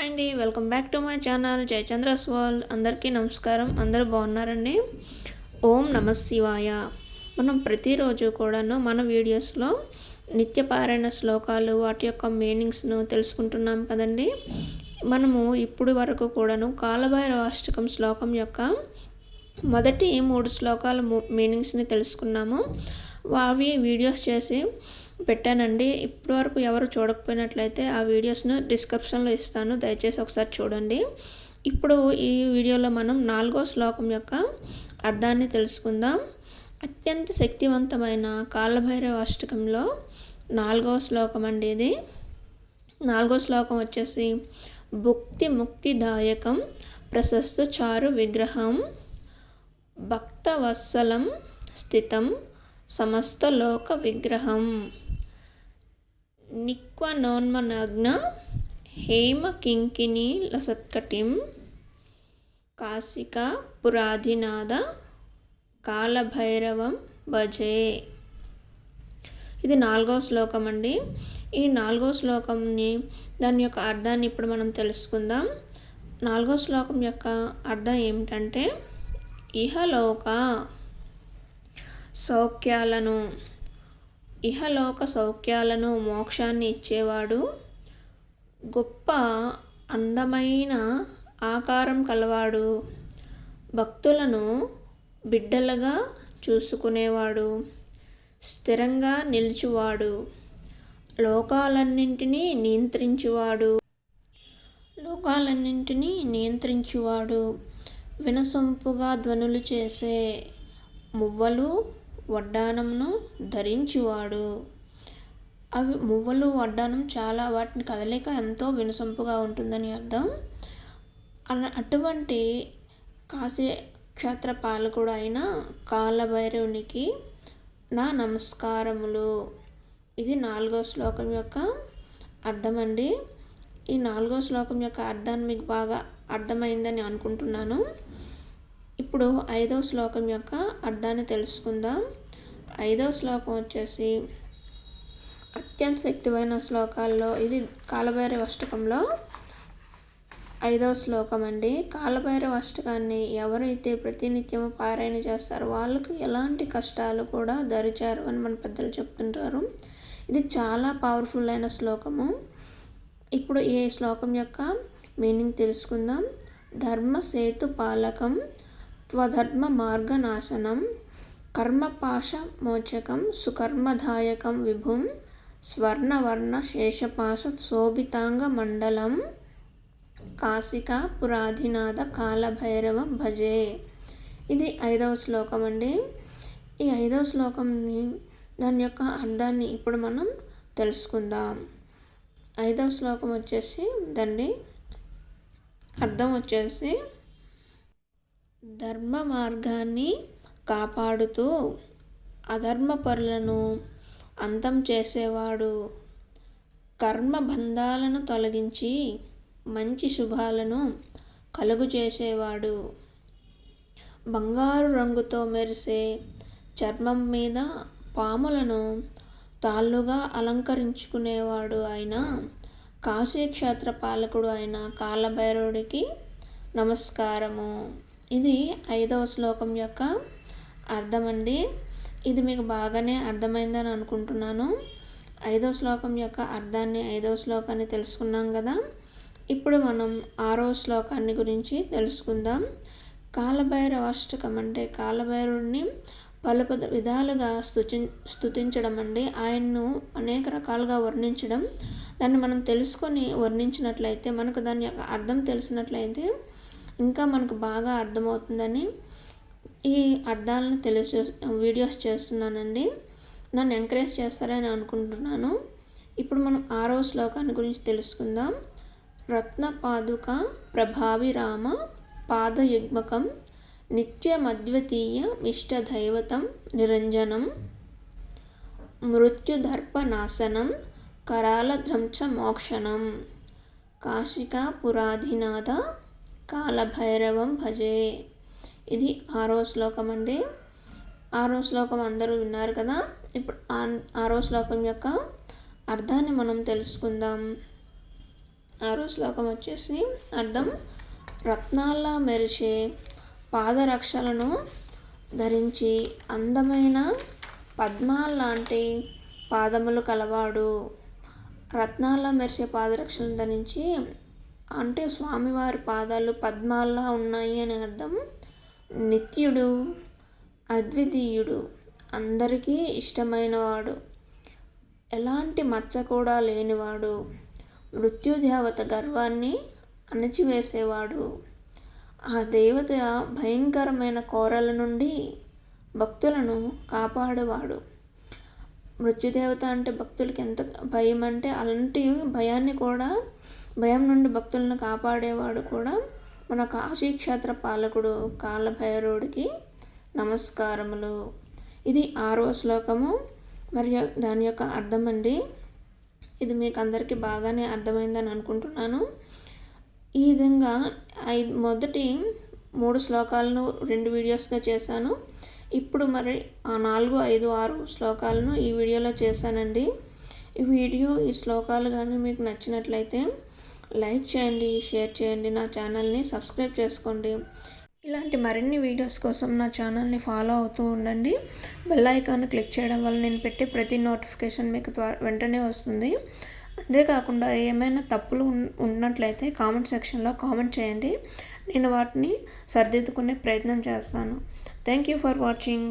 Hi అండి. Welcome back to my channel. Jayachandra స్వాల్ అందరికీ నమస్కారం. అందరూ బాగున్నారండి? ఓం నమ శివాయ. మనం ప్రతిరోజు కూడాను మన వీడియోస్లో నిత్యపారాయణ శ్లోకాలు వాటి యొక్క మీనింగ్స్ను తెలుసుకుంటున్నాం కదండి. మనము ఇప్పుడు వరకు కూడాను కాలభైరవాష్టకం శ్లోకం యొక్క మొదటి మూడు శ్లోకాల మీనింగ్స్ని తెలుసుకున్నాము. అవి వీడియోస్ చేసి పెట్టానండి. ఇప్పటి వరకు ఎవరు చూడకపోయినట్లయితే ఆ వీడియోస్ను డిస్క్రిప్షన్లో ఇస్తాను. దయచేసి ఒకసారి చూడండి. ఇప్పుడు ఈ వీడియోలో మనం నాలుగో శ్లోకం యొక్క అర్థాన్ని తెలుసుకుందాం. అత్యంత శక్తివంతమైన కాలభైరవ అష్టకంలో నాలుగవ శ్లోకం అండి ఇది. నాలుగో శ్లోకం వచ్చేసి భుక్తి ముక్తిదాయకం ప్రశస్త చారు విగ్రహం భక్తవత్సలం స్థితం సమస్త లోక విగ్రహం. నిక్వనోన్మనగ్న హేమ కింకిని లసత్కటిం కాశిక పురాధినాథ కాలభైరవం భజే ఇది నాలుగవ శ్లోకం అండి. ఈ నాలుగో శ్లోకంని దాని యొక్క అర్థాన్ని ఇప్పుడు మనం తెలుసుకుందాం. నాలుగో శ్లోకం యొక్క అర్థం ఏమిటంటే ఇహలోక సౌఖ్యాలను ఇహలోక సౌఖ్యాలను మోక్షాన్ని ఇచ్చేవాడు. గొప్ప అందమైన ఆకారం కలవాడు. భక్తులను బిడ్డలుగా చూసుకునేవాడు. స్థిరంగా నిలిచివాడు. లోకాలన్నింటినీ నియంత్రించువాడు. లోకాలన్నింటినీ నియంత్రించువాడు. వినసొంపుగా ధ్వనులు చేసే మువ్వలు వడ్డానంను ధరించువాడు. అవి మువ్వలు వడ్డానం చాలా వాటిని కదలిక ఎంతో వినసొంపుగా ఉంటుందని అర్థం. అటువంటి కాశీ క్షేత్ర పాలకుడు అయిన కాలభైరవునికి నా నమస్కారములు. ఇది నాలుగో శ్లోకం యొక్క అర్థం అండి ఈ నాలుగో శ్లోకం యొక్క అర్థాన్ని మీకు బాగా అర్థమైందని అనుకుంటున్నాను. ఇప్పుడు ఐదవ శ్లోకం యొక్క అర్థాన్ని తెలుసుకుందాం. ఐదవ శ్లోకం వచ్చేసి అత్యంత శక్తివైన శ్లోకాల్లో ఇది కాలభైరవ అష్టకంలో ఐదవ శ్లోకం అండి. కాలభైరవ అష్టకాన్ని ఎవరైతే ప్రతినిత్యము పారాయణ చేస్తారో వాళ్ళకు ఎలాంటి కష్టాలు కూడా దరిచారు అని మన పెద్దలు చెప్తుంటారు. ఇది చాలా పవర్ఫుల్ అయిన శ్లోకము. ఇప్పుడు ఈ శ్లోకం యొక్క మీనింగ్ తెలుసుకుందాం. ధర్మ సేతు పాలకం త్వధర్మ మార్గనాశనం కర్మపాశమోచకం సుకర్మదాయకం విభుం స్వర్ణవర్ణ శేషపాశ శోభితాంగ మండలం కాశిక పురాధినాథ కాలభైరవ భజే. ఇది ఐదవ శ్లోకం అండి. ఈ ఐదవ శ్లోకంని దాని యొక్క అర్థాన్ని ఇప్పుడు మనం తెలుసుకుందాం. ఐదవ శ్లోకం వచ్చేసి దండి అర్థం వచ్చేసి ధర్మ మార్గాన్ని కాపాడుతూ అధర్మపరులను అంతం చేసేవాడు. కర్మబంధాలను తొలగించి మంచి శుభాలను కలుగు చేసేవాడు. బంగారు రంగుతో మెరిసే చర్మం మీద పాములను తాళ్ళుగా అలంకరించుకునేవాడు అయిన కాశీక్షేత్ర పాలకుడు అయిన కాలభైరవుడికి నమస్కారము. ఇది ఐదవ శ్లోకం యొక్క అర్థమండి? ఇది మీకు బాగానే అర్థమైందని అనుకుంటున్నాను. ఐదవ శ్లోకం యొక్క అర్థాన్ని ఐదవ శ్లోకాన్ని తెలుసుకున్నాం కదా? ఇప్పుడు మనం ఆరో శ్లోకాన్ని గురించి తెలుసుకుందాం. కాలభైరవాష్టకం అంటే కాలభైరవుడిని పలు పద విధాలుగా స్తుతి స్థుతించడం అండి ఆయన్ను అనేక రకాలుగా వర్ణించడం. దాన్ని మనం తెలుసుకొని వర్ణించినట్లయితే మనకు దాని యొక్క అర్థం తెలిసినట్లయితే ఇంకా మనకు బాగా అర్థమవుతుందని ఈ అర్థాలను తెలియచే వీడియోస్ చేస్తున్నానండి. నన్ను ఎంకరేజ్ చేస్తారని అనుకుంటున్నాను. ఇప్పుడు మనం ఆరో శ్లోకాన్ని గురించి తెలుసుకుందాం. రత్న పాదుక ప్రభావి రామ పాదయుగ్మకం నిత్యమద్వితీయ ఇష్టదైవతం నిరంజనం మృత్యుదర్పనాశనం కరాలధ్రంస మోక్షణం కాశికా పురాధినాథ కాలభైరవం భజే. ఇది ఆరో శ్లోకం అండి. ఆరో శ్లోకం అందరూ విన్నారు కదా? ఇప్పుడు ఆరో శ్లోకం యొక్క అర్థాన్ని మనం తెలుసుకుందాం. ఆరో శ్లోకం వచ్చేసి అర్థం రత్నాల్లా మెరిసే పాదరక్షలను ధరించి అందమైన పద్మాల్లాంటి పాదములు కలవాడు. రత్నాల్లా మెరిసే పాదరక్షలను ధరించి అంటే స్వామివారి పాదాలు పద్మాల్లా ఉన్నాయి అని అర్థం. నిత్యుడు అద్వితీయుడు అందరికీ ఇష్టమైనవాడు. ఎలాంటి మచ్చ కూడా లేనివాడు. మృత్యుదేవత గర్వాన్ని అణచివేసేవాడు. ఆ దేవత భయంకరమైన కోరల నుండి భక్తులను కాపాడేవాడు. మృత్యుదేవత అంటే భక్తులకి ఎంత భయం అంటే అలాంటి భయాన్ని కూడా భయం నుండి భక్తులను కాపాడేవాడు కూడా మన కాశీక్షేత్ర పాలకుడు కాలభైరవుడికి నమస్కారములు. ఇది ఆరవ శ్లోకము. మరియు దాని యొక్క అర్థం అండి. ఇది మీకు అందరికీ బాగానే అర్థమైందని అనుకుంటున్నాను. ఈ విధంగా ఐదు మొదటి మూడు శ్లోకాలను రెండు వీడియోస్గా చేశాను. ఇప్పుడు మరి ఆ నాలుగు ఐదు ఆరు శ్లోకాలను ఈ వీడియోలో చేశానండి. ఈ వీడియో ఈ శ్లోకాలు కానీ మీకు నచ్చినట్లయితే లైక్ చేయండి షేర్ చేయండి నా ఛానల్ని సబ్స్క్రైబ్ చేసుకోండి. ఇలాంటి మరిన్ని వీడియోస్ కోసం నా ఛానల్ని ఫాలో అవుతూ ఉండండి. బెల్ ఐకాన్ క్లిక్ చేయడం వల్ల నేను పెట్టే ప్రతి నోటిఫికేషన్ మీకు వెంటనే వస్తుంది. అంతేకాకుండా ఏమైనా తప్పులు ఉన్నట్లయితే కామెంట్ సెక్షన్లో కామెంట్ చేయండి. నేను వాటిని సరిదిద్దుకునే ప్రయత్నం చేస్తాను. Thank you for watching.